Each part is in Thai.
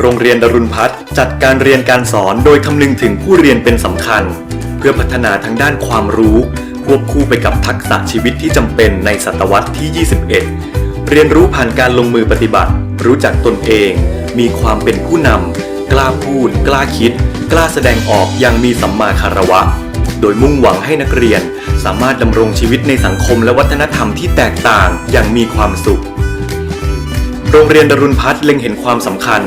โรงเรียนดรุณพัฒน์จัดการเรียนการสอนโดยคำนึงถึงผู้เรียนเป็นสำคัญ เพื่อพัฒนาทั้งด้านความรู้ ควบคู่ไปกับทักษะชีวิตที่จำเป็นในศตวรรษที่ 21 เรียนรู้ผ่านการลงมือปฏิบัติ รู้จักตนเอง มีความเป็นผู้นำกล้าพูด กล้าคิด กล้าแสดงออกอย่างมีสัมมาคารวะ โดยมุ่งหวังให้นักเรียน สามารถดำรงชีวิตในสังคมและวัฒนธรรมที่แตกต่างอย่างมีความสุข โรงเรียนดรุณพัฒน์เล็งเห็นความสำคัญ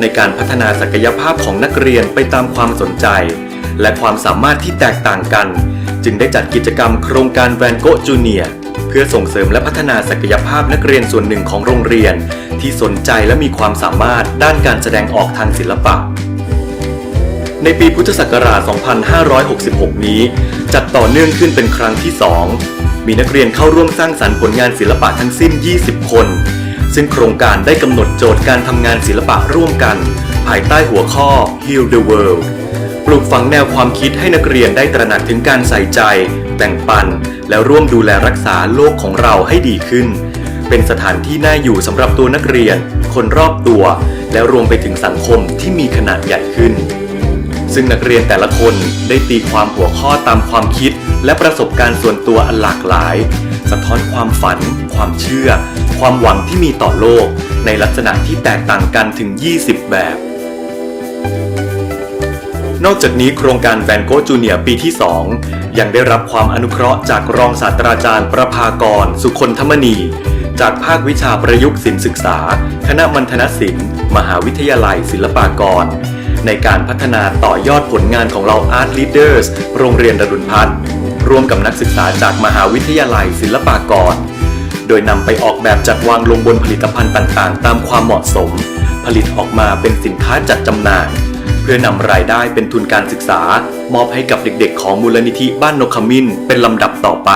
ในการพัฒนาศักยภาพของนักเรียนไปตามความสนใจ และความสามารถที่แตกต่างกัน จึงได้จัดกิจกรรมโครงการแวนโกจูเนียเพื่อส่งเสริมและพัฒนาศักยภาพนักเรียนส่วนหนึ่งของโรงเรียน ที่สนใจและมีความสามารถด้านการแสดงออกทางศิลปะในปีพุทธศักราช 2566 นี้ จัดต่อเนื่องขึ้นเป็นครั้งที่ 2 มีนักเรียนเข้าร่วมสร้างสรรค์ผลงานศิลปะทั้งสิ้น 20 คน ซึ่งโครงการได้กำหนดโจทย์การทำงานศิลปะร่วมกัน ภายใต้หัวข้อ Heal the World ปลูกฝังแนวความคิดให้นักเรียนได้ตระหนักถึงการใส่ใจ แบ่งปัน และร่วมดูแลรักษาโลกของเราให้ดีขึ้น เป็นสถานที่น่าอยู่สำหรับตัวนักเรียน คนรอบตัว และรวมไปถึงสังคมที่มีขนาดใหญ่ขึ้น ซึ่งนักเรียนแต่ละคนได้ตีความหัวข้อตามความคิด และประสบการณ์ส่วนตัวอันหลากหลาย สะท้อนความฝัน ความเชื่อ ความหวังที่มีต่อโลก ในลักษณะที่แตกต่างกันถึง 20 แบบ นอกจากนี้โครงการแวนโกจูเนียปีที่ 2 ยังได้รับความอนุเคราะห์จากรองศาสตราจารย์ประภากร สุคนธมณี จากภาควิชาประยุกต์ศิลปศึกษา คณะมัณฑนศิลป์ มหาวิทยาลัยศิลปากร ในการพัฒนาต่อยอดผลงานของเรา Art Leaders โรงเรียนดรุณพัฒน์ ร่วมกับนักศึกษาจากมหาวิทยาลัยศิลปากร โดยนำไปออกแบบจัดวางลงบนผลิตภัณฑ์ต่างๆ ตามความเหมาะสม ผลิตออกมาเป็นสินค้าจัดจำหน่าย เพื่อนำรายได้เป็นทุนการศึกษา มอบให้กับเด็กๆ ของมูลนิธิบ้านนกขมิ้นเป็นลำดับต่อไป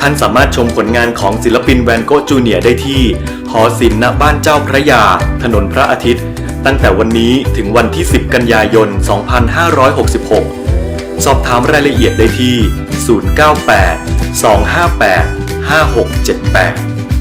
ท่านสามารถชมผลงานของศิลปินแวนโกะจูเนียร์ได้ที่หอศิลป์ณบ้านเจ้าพระยา ถนนพระอาทิตย์ตั้งแต่วันนี้ถึงวันที่ 10 กันยายน 2566 สอบถามรายละเอียดได้ที่ 098 258 5678